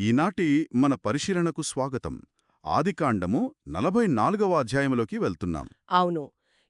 ఈనాటి మన పరిశీలనకు స్వాగతం. ఆదికాండము నలభై నాలుగవ అధ్యాయంలోకి వెళ్తున్నాం. అవును.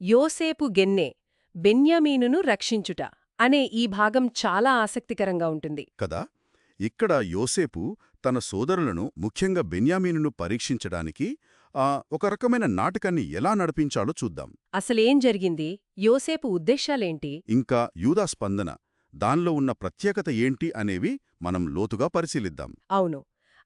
యోసేపు గెన్నె బెన్యామీనును రక్షించుట అనే ఈ భాగం చాలా ఆసక్తికరంగా ఉంటుంది. కదా? ఇక్కడ యోసేపు తన సోదరులను ముఖ్యంగా బెన్యామీనును పరీక్షించడానికి ఒక రకమైన నాటకాన్ని ఎలా నడిపించాలో చూద్దాం. అసలేం జరిగింది? యోసేపు ఉద్దేశాలేంటి? ఇంకా యూదా స్పందన దానిలో ఉన్న ప్రత్యేకత ఏంటి అనేవి మనం లోతుగా పరిశీలిద్దాం. అవును.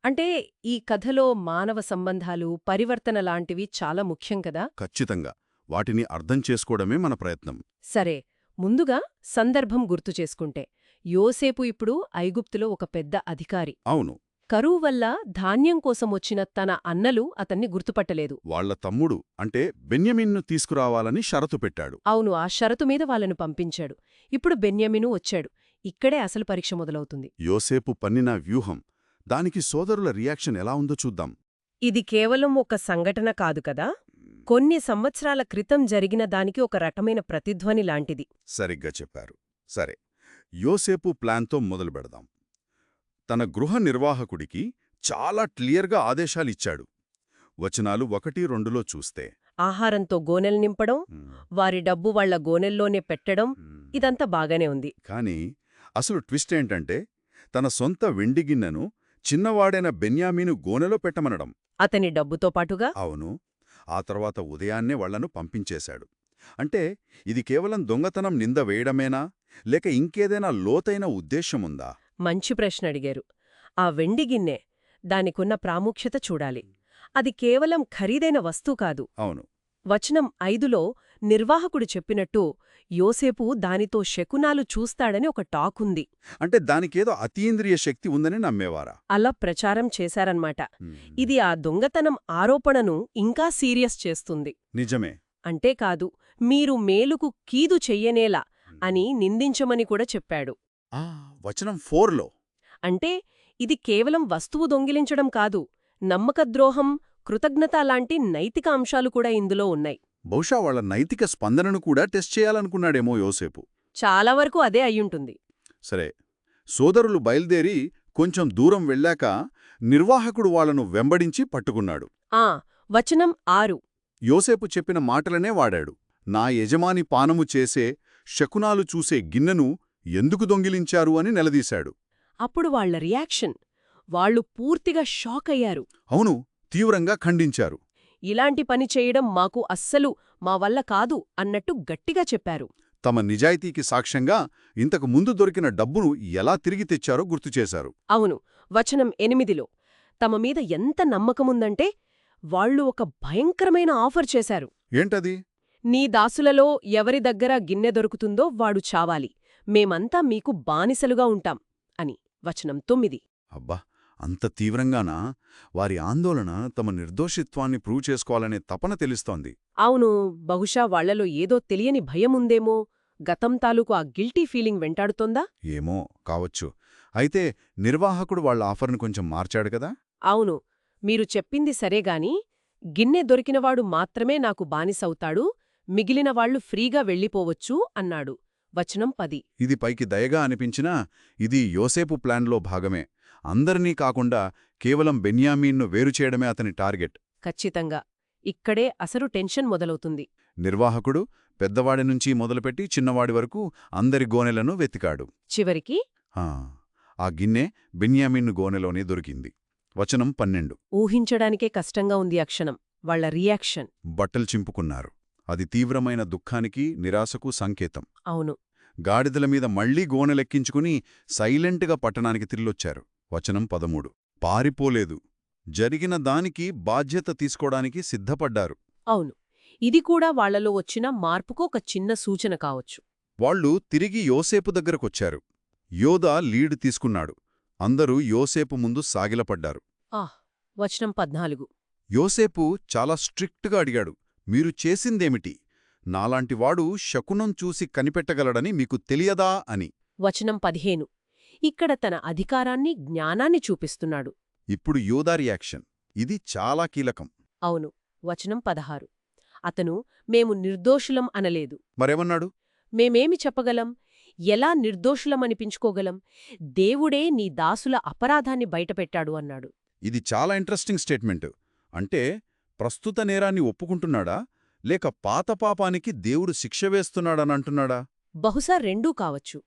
అంటే ఈ కథలో మానవ సంబంధాలు పరివర్తన లాంటివి చాలా ముఖ్యం కదా? ఖచ్చితంగా. వాటిని అర్థం చేసుకోవడమే మన ప్రయత్నం. సరే. ముందుగా సందర్భం గుర్తు చేసుకుంటే. యోసేపు ఇప్పుడు ఐగుప్తులో ఒక పెద్ద అధికారి. అవును. కరువు వల్ల ధాన్యం కోసం వచ్చిన తన అన్నలు అతన్ని గుర్తుపట్టలేదు. వాళ్ళ తమ్ముడు అంటే బెన్యమీన్ను తీసుకురావాలని షరతు పెట్టాడు. అవును ఆ షరతు మీద వాళ్ళను పంపించాడు. ఇప్పుడు బెన్యామిను వచ్చాడు. ఇక్కడే అసలు పరీక్ష మొదలవుతుంది. యోసేపు పన్నిన వ్యూహం దానికి సోదరుల రియాక్షన్ ఎలా ఉందో చూద్దాం. ఇది కేవలం ఒక సంఘటన కాదు కదా? కొన్ని సంవత్సరాల క్రితం జరిగిన దానికి ఒక రకమైన ప్రతిధ్వని లాంటిది. సరిగ్గా చెప్పారు. సరే యోసేపు ప్లాన్తో మొదలు పెడదాం తన గృహ నిర్వాహకుడికి చాలా క్లియర్గా ఆదేశాలిచ్చాడు. వచనాలు ఒకటి రెండులో చూస్తే ఆహారంతో గోనెలు నింపడం వారి డబ్బు వాళ్ళ గోనెల్లోనే పెట్టడం ఇదంతా బాగానే ఉంది. కాని అసలు ట్విస్ట్ ఏంటంటే తన సొంత వెండి గిన్నెను చిన్నవాడైన బెన్యామీను గోనెలో పెట్టమనడం. అతని డబ్బుతో పాటుగా? అవును. ఆ తర్వాత ఉదయాన్నే వాళ్ళను పంపించేశాడు. అంటే ఇది కేవలం దొంగతనం నింద వేయడమేనా? లేక ఇంకేదైనా లోతైన ఉద్దేశముందా మంచి ప్రశ్న అడిగారు. ఆ వెండి గిన్నె దానికున్న ప్రాముఖ్యత చూడాలి. అది కేవలం ఖరీదైన వస్తువు కాదు. అవును. వచనం ఐదులో నిర్వాహకుడు చెప్పినట్టు యోసేపు దానితో శకునాలు చూస్తాడని ఒక టాకుంది అంటే దానికేదో అతీంద్రియ శక్తి ఉందని నమ్మేవారా? అలా ప్రచారం చేశారన్మాట ఇది ఆ దొంగతనం ఆరోపణను ఇంకా సీరియస్ చేస్తుంది. నిజమే. అంటేకాదు మీరు మేలుకు కీదు చెయ్యనేలా అని నిందించమని కూడా చెప్పాడు. ఆ. వచనం ఫోర్లో. అంటే ఇది కేవలం వస్తువు దొంగిలించడం కాదు నమ్మకద్రోహం కృతజ్ఞత లాంటి నైతిక అంశాలు కూడా ఇందులో ఉన్నాయి. బహుశా వాళ్ళ నైతిక స్పందనను కూడా టెస్ట్ చేయాలనుకున్నాడేమో యోసేపు. చాలా వరకు అదే అయ్యుంటుంది. సరే సోదరులు బయల్దేరి కొంచెం దూరం వెళ్ళాక నిర్వాహకుడు వాళ్ళను వెంబడించి పట్టుకున్నాడు. ఆ వచనం ఆరు. యోసేపు చెప్పిన మాటలనే వాడాడు. నా యజమాని పానము చేసే శకునాలు చూసే గిన్నెను ఎందుకు దొంగిలించారు అని నిలదీశాడు. అప్పుడు వాళ్ళ రియాక్షన్ వాళ్ళు పూర్తిగా షాక్ అయ్యారు. అవును తీవ్రంగా ఖండించారు. ఇలాంటి పని చేయడం మాకు అస్సలు మా వల్ల కాదు అన్నట్టు గట్టిగా చెప్పారు. తమ నిజాయితీకి సాక్ష్యంగా ఇంతకు ముందు దొరికిన డబ్బును ఎలా తిరిగి తెచ్చారో గుర్తుచేశారు అవును వచనం ఎనిమిదిలో తమ మీద ఎంత నమ్మకముందంటే వాళ్ళు ఒక భయంకరమైన ఆఫర్ చేశారు. ఏంటది? నీ దాసులలో ఎవరి దగ్గర గిన్నె దొరుకుతుందో వాడు చావాలి. మేమంతా మీకు బానిసలుగా ఉంటాం అని వచనం తొమ్మిది. అబ్బా! అంత తీవ్రంగానా? వారి ఆందోళన తమ నిర్దోషిత్వాన్ని ప్రూవ్ చేసుకోవాలనే తపన తెలుస్తోంది. అవును బహుశా వాళ్ళలో ఏదో తెలియని భయముందేమో గతం తాలూకు ఆ గిల్టీ ఫీలింగ్ వెంటాడుతోందా? ఏమో కావచ్చు. అయితే నిర్వాహకుడు వాళ్ళ ఆఫర్ను కొంచెం మార్చాడు కదా? అవును మీరు చెప్పింది సరేగాని గిన్నె దొరికినవాడు మాత్రమే నాకు బానిసవుతాడు మిగిలిన వాళ్ళు ఫ్రీగా వెళ్ళిపోవచ్చు అన్నాడు. వచనం పది. ఇది పైకి దయగా అనిపించినా ఇది యోసేపు ప్లాన్లో భాగమే. అందరినీ కాకుండా కేవలం బెన్యామీన్ను వేరుచేయడమే అతని టార్గెట్. ఖచ్చితంగా. ఇక్కడే అసలు టెన్షన్ మొదలవుతుంది. నిర్వాహకుడు పెద్దవాడి నుంచి మొదలుపెట్టి చిన్నవాడి వరకు అందరి గోనెలను వెతికాడు. చివరికి? ఆ, గిన్నె బెన్యామీన్ను గోనెలోనే దొరికింది. వచనం పన్నెండు. ఊహించడానికే కష్టంగా ఉంది ఆ క్షణం. వాళ్ళ రియాక్షన్. బట్టలు చింపుకున్నారు. అది తీవ్రమైన దుఃఖానికి నిరాశకు సంకేతం. అవును. గాడిదల మీద మళ్ళీ గోనెలెక్కించుకుని సైలెంట్గా పట్టణానికి తిరిలొచ్చారు వచనం పదమూడు. పారిపోలేదు. జరిగిన దానికి బాధ్యత తీసుకోవడానికి సిద్ధపడ్డారు. అవును. ఇది కూడా వాళ్ళలో వచ్చిన మార్పుకు ఒక చిన్న సూచన కావచ్చు. వాళ్ళు తిరిగి యోసేపు దగ్గరకొచ్చారు. యోదా లీడ్ తీసుకున్నాడు. అందరూ యోసేపు ముందు సాగిలపడ్డారు. ఆహ్ వచనం పద్నాలుగు. యోసేపు చాలా స్ట్రిక్ట్గా అడిగాడు. మీరు చేసిందేమిటి? నాలాంటివాడు శకునం చూసి కనిపెట్టగలడని మీకు తెలియదా అని. వచనం పదిహేను. ఇక్కడ తన అధికారాన్ని జ్ఞానాన్ని చూపిస్తున్నాడు. ఇప్పుడు యోదా రియాక్షన్. ఇది చాలా కీలకం. అవును వచనం పదహారు. అతను మేము నిర్దోషులం అనలేదు. మరేమన్నాడు? మేమేమి చెప్పగలం? ఎలా నిర్దోషులమనిపించుకోగలం దేవుడే నీ దాసుల అపరాధాన్ని బయటపెట్టాడు అన్నాడు. ఇది చాలా ఇంట్రెస్టింగ్ స్టేట్మెంట్. అంటే ప్రస్తుత నేరాన్ని ఒప్పుకుంటున్నాడా? లేక పాత పాపానికి దేవుడు శిక్ష వేస్తున్నాడనంటున్నాడా? బహుశా రెండూ కావచ్చు.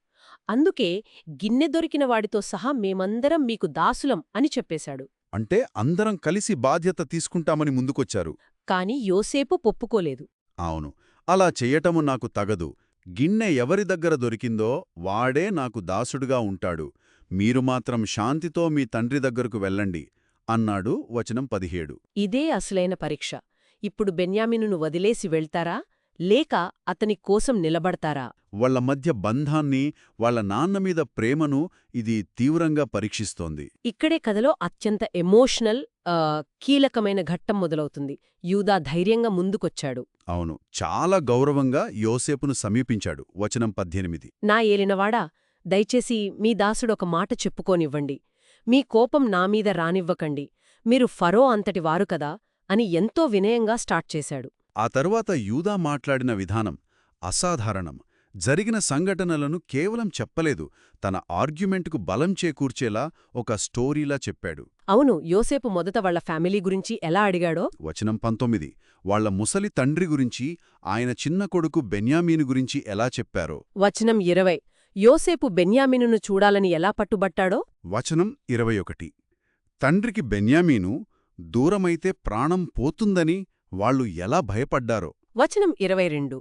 అందుకే గిన్నె దొరికిన వాడితో సహా మేమందరం మీకు దాసులం అని చెప్పేశాడు. అంటే అందరం కలిసి బాధ్యత తీసుకుంటామని ముందుకొచ్చారు. కాని యోసేపు పొప్పుకోలేదు అవును. అలా చెయ్యటము నాకు తగదు. గిన్నె ఎవరి దగ్గర దొరికిందో వాడే నాకు దాసుడుగా ఉంటాడు. మీరు మాత్రం శాంతితో మీ తండ్రి దగ్గరకు వెళ్ళండి. అన్నాడు వచనం పదిహేడు. ఇదే అసలైన పరీక్ష. ఇప్పుడు బెన్యామినును వదిలేసి వెళ్తారా? లేక అతని కోసం నిలబడతారా? వాళ్ళ మధ్య బంధాన్ని వాళ్ళ నాన్న మీద ప్రేమను ఇది తీవ్రంగా పరీక్షిస్తోంది. ఇక్కడే కథలో అత్యంత ఎమోషనల్ కీలకమైన ఘట్టం మొదలవుతుంది. యూదా ధైర్యంగా ముందుకొచ్చాడు. అవును. చాలా గౌరవంగా యోసేపును సమీపించాడు. వచనం పద్దెనిమిది. నా ఏలినవాడా దయచేసి మీ దాసుడొక మాట చెప్పుకోనివ్వండి. మీ కోపం నామీద రానివ్వకండి. మీరు ఫరో అంతటి వారు కదా అని ఎంతో వినయంగా స్టార్ట్ చేశాడు. ఆ తరువాత యూదా మాట్లాడిన విధానం అసాధారణం. జరిగిన సంఘటనలను కేవలం చెప్పలేదు తన ఆర్గ్యుమెంట్కు బలం చేకూర్చేలా ఒక స్టోరీలా చెప్పాడు. అవును యోసేపు మొదట వాళ్ళ ఫ్యామిలీ గురించి ఎలా అడిగాడో? వచనం పంతొమ్మిది. వాళ్ళ ముసలి తండ్రి గురించి ఆయన చిన్న కొడుకు బెన్యామీను గురించి ఎలా చెప్పారో? వచనం ఇరవై. యోసేపు బెన్యామినును చూడాలని ఎలా పట్టుబట్టాడో? వచనం ఇరవై ఒకటి తండ్రికి బెన్యామీను దూరమైతే ప్రాణం పోతుందని వాళ్ళు ఎలా భయపడ్డారో. వచనం ఇరవై రెండు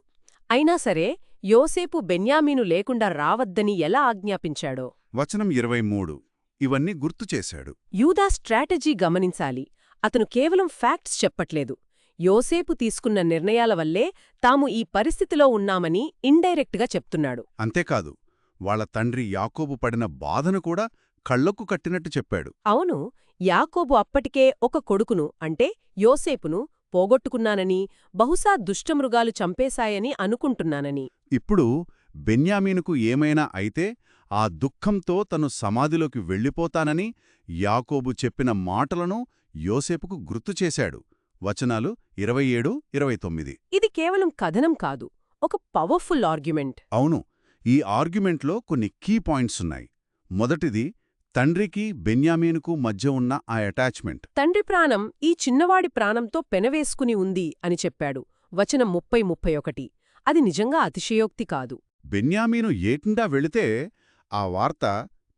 అయినా సరే యోసేపు బెన్యామీను లేకుండా రావద్దని ఎలా ఆజ్ఞాపించాడో? వచనం ఇరవై మూడు ఇవన్నీ గుర్తు చేశాడు. యూదా స్ట్రాటజీ గమనించాలి. అతను కేవలం ఫ్యాక్ట్స్ చెప్పట్లేదు. యోసేపు తీసుకున్న నిర్ణయాల వల్లే తాము ఈ పరిస్థితిలో ఉన్నామని ఇండైరెక్ట్గా చెప్తున్నాడు. అంతేకాదు వాళ్ళ తండ్రి యాకోబు పడిన బాధను కూడా కళ్ళకు కట్టినట్టు చెప్పాడు. అవును యాకోబు అప్పటికే ఒక కొడుకును అంటే యోసేపును పోగొట్టుకున్నానని బహుశా దుష్టమృగాలు చంపేశాయని అనుకుంటున్నానని. ఇప్పుడు బెన్యామీనుకు ఏమైనా అయితే ఆ దుఃఖంతో తను సమాధిలోకి వెళ్ళిపోతానని యాకోబు చెప్పిన మాటలను యోసేపుకు గుర్తుచేశాడు వచనాలు ఇరవై ఏడు ఇరవై తొమ్మిది. ఇది కేవలం కథనం కాదు ఒక పవర్ఫుల్ ఆర్గ్యుమెంట్. అవును ఈ ఆర్గ్యుమెంట్లో కొన్ని కీ పాయింట్సున్నాయి మొదటిది తండ్రికి బెన్యామీనుకు మధ్య ఉన్న ఆ అటాచ్మెంట్. తండ్రి ప్రాణం ఈ చిన్నవాడి ప్రాణంతో పెనవేసుకుని ఉంది అని చెప్పాడు. వచనం ముప్పై ముప్పై ఒకటి. అది నిజంగా అతిశయోక్తి కాదు. బెన్యామీను ఏటిండా వెళితే ఆ వార్త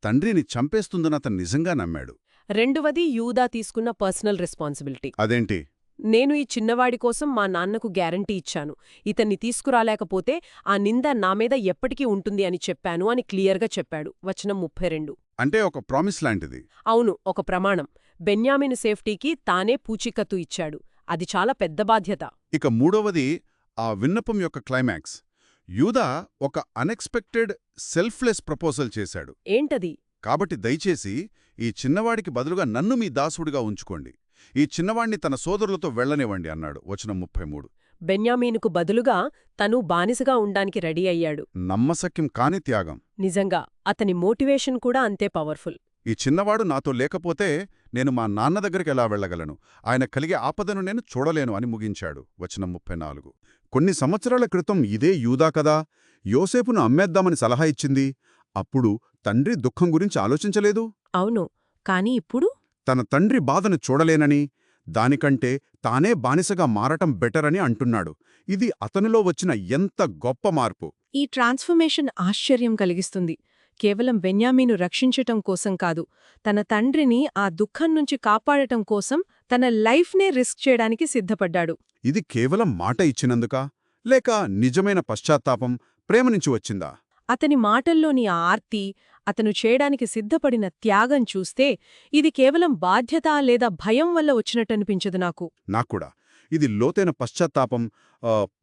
తండ్రిని చంపేస్తుందనతను నిజంగా నమ్మాడు. రెండవది యూదా తీసుకున్న పర్సనల్ రెస్పాన్సిబిలిటీ. అదేంటి? నేను ఈ చిన్నవాడి కోసం మా నాన్నకు గ్యారంటీ ఇచ్చాను. ఇతన్ని తీసుకురాలేకపోతే ఆ నింద నా మీద ఎప్పటికీ ఉంటుంది అని చెప్పాను అని క్లియర్గా చెప్పాడు. వచనం ముప్పై రెండు. అంటే ఒక ప్రామిస్ లాంటిది. అవును ఒక ప్రమాణం. బెన్యామిన్ సేఫ్టీకి తానే పూచికత్తు ఇచ్చాడు. అది చాలా పెద్ద బాధ్యత. ఇక మూడవది ఆ విన్నపం యొక్క క్లైమాక్స్. యూదా ఒక అన్ఎక్స్పెక్టెడ్ సెల్ఫ్లెస్ ప్రపోజల్ చేశాడు. ఏంటది? కాబట్టి దయచేసి ఈ చిన్నవాడికి బదులుగా నన్ను మీ దాసుడిగా ఉంచుకోండి. ఈ చిన్నవాణ్ణి తన సోదరులతో వెళ్ళనివ్వండి అన్నాడు. వచనం ముప్పై మూడు. బెన్యామీనుకు బదులుగా తను బానిసగా ఉండానికి రెడీ అయ్యాడు. నమ్మశక్యం కాని త్యాగం. నిజంగా అతని మోటివేషన్ కూడా అంతే పవర్ఫుల్. ఈ చిన్నవాడు నాతో లేకపోతే నేను మా నాన్న దగ్గరికి ఎలా వెళ్ళగలను? ఆయన కలిగే ఆపదను నేను చూడలేను అని ముగించాడు. వచనం ముప్పై నాలుగు. కొన్ని సంవత్సరాల క్రితం ఇదే యూదా కదా? యోసేపును అమ్మేద్దామని సలహా ఇచ్చింది. అప్పుడు తండ్రి దుఃఖం గురించి ఆలోచించలేదు? అవును కాని ఇప్పుడు తన తండ్రి బాధను చూడలేనని దానికంటే తానే బానిసగా మారటం బెటర్ అని అంటున్నాడు. ఇది అతనిలో వచ్చిన ఎంత గొప్ప మార్పు! ఈ ట్రాన్స్ఫర్మేషన్ ఆశ్చర్యం కలిగిస్తుంది. కేవలం బెన్యామీను రక్షించటం కోసం కాదు తన తండ్రిని ఆ దుఃఖం నుంచి కాపాడటం కోసం తన లైఫ్నే రిస్క్ చేయడానికి సిద్ధపడ్డాడు. ఇది కేవలం మాట ఇచ్చినందుకా? లేక నిజమైన పశ్చాత్తాపం ప్రేమ నుంచి వచ్చిందా? అతని మాటల్లోని ఆ ఆర్తి అతను చేయడానికి సిద్ధపడిన త్యాగం చూస్తే ఇది కేవలం బాధ్యత లేదా భయం వల్ల వచ్చినట్టనిపించదు నాకు. నాక్కూడా. ఇది లోతైన పశ్చాత్తాపం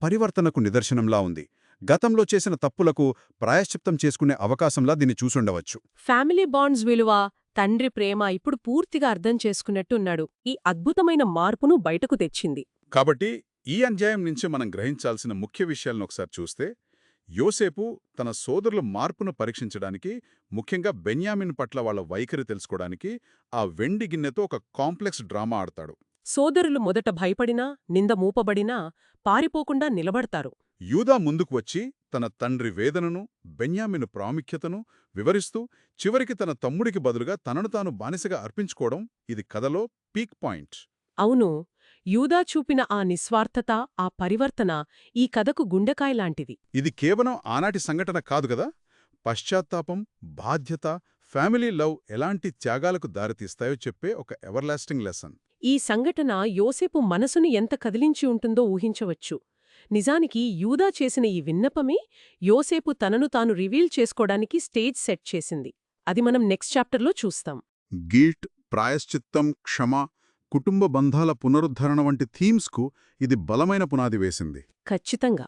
పరివర్తనకు నిదర్శనంలా ఉంది. గతంలో చేసిన తప్పులకు ప్రాయశ్చిత్తం చేసుకునే అవకాశంలా దీన్ని చూసుండవచ్చు. ఫ్యామిలీ బాండ్స్ విలువ తండ్రి ప్రేమ ఇప్పుడు పూర్తిగా అర్థం చేసుకున్నట్టున్నాడు. ఈ అద్భుతమైన మార్పును బయటకు తెచ్చింది. కాబట్టి ఈ అధ్యాయం నుంచి మనం గ్రహించాల్సిన ముఖ్య విషయాలను ఒకసారి చూస్తే యోసేపు తన సోదరుల మార్పును పరీక్షించడానికి ముఖ్యంగా బెన్యామిన్ పట్ల వాళ్ళ వైఖరి తెలుసుకోవడానికి ఆ వెండి గిన్నెతో ఒక కాంప్లెక్స్ డ్రామా ఆడతాడు. సోదరులు మొదట భయపడినా నింద మూపబడినా పారిపోకుండా నిలబడతారు. యూదా ముందుకు వచ్చి తన తండ్రి వేదనను బెన్యామిను ప్రాముఖ్యతను వివరిస్తూ చివరికి తన తమ్ముడికి బదులుగా తనను తాను బానిసగా అర్పించుకోవడం ఇది కథలో పీక్ పాయింట్. అవును యూదా చూపిన ఆ నిస్వార్థత ఆ పరివర్తన ఈ కథకు గుండెకాయలాంటిది ఇది కేవలం ఆనాటి సంఘటన కాదు కదా? పశ్చాత్తాపం బాధ్యత ఫ్యామిలీ లవ్ ఎలాంటి త్యాగాలకు దారితీస్తాయో చెప్పే ఒక ఎవర్లాస్టింగ్ లెసన్. ఈ సంఘటన యోసేపు మనసును ఎంత కదిలించి ఉంటుందో ఊహించవచ్చు. నిజానికి యూదా చేసిన ఈ విన్నపమే యోసేపు తనను తాను రివీల్ చేసుకోవడానికి స్టేజ్ సెట్ చేసింది. అది మనం నెక్స్ట్ చాప్టర్లో చూస్తాం. గిల్ట్ ప్రాయశ్చిత్తం క్షమ కుటుంబ బంధాల పునరుద్ధరణ వంటి థీమ్స్కు ఇది బలమైన పునాది వేసింది. ఖచ్చితంగా.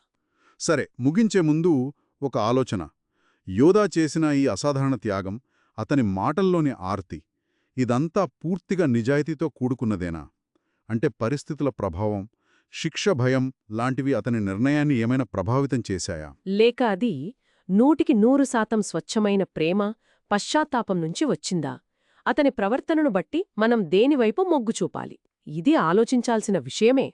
సరే ముగించే ముందు ఒక ఆలోచన. యోధా చేసిన ఈ అసాధారణ త్యాగం అతని మాటల్లోని ఆర్తి ఇదంతా పూర్తిగా నిజాయితీతో కూడుకున్నదేనా? అంటే పరిస్థితుల ప్రభావం శిక్ష భయం లాంటివి అతని నిర్ణయాన్ని ఏమైనా ప్రభావితం చేశాయా? లేక అది నూటికి నూరు శాతం స్వచ్ఛమైన ప్రేమ పశ్చాత్తాపం నుంచి వచ్చిందా? అతని ప్రవర్తనను బట్టి మనం దేనివైపు మొగ్గు చూపాలి? ఇది ఆలోచించాల్సిన విషయమే.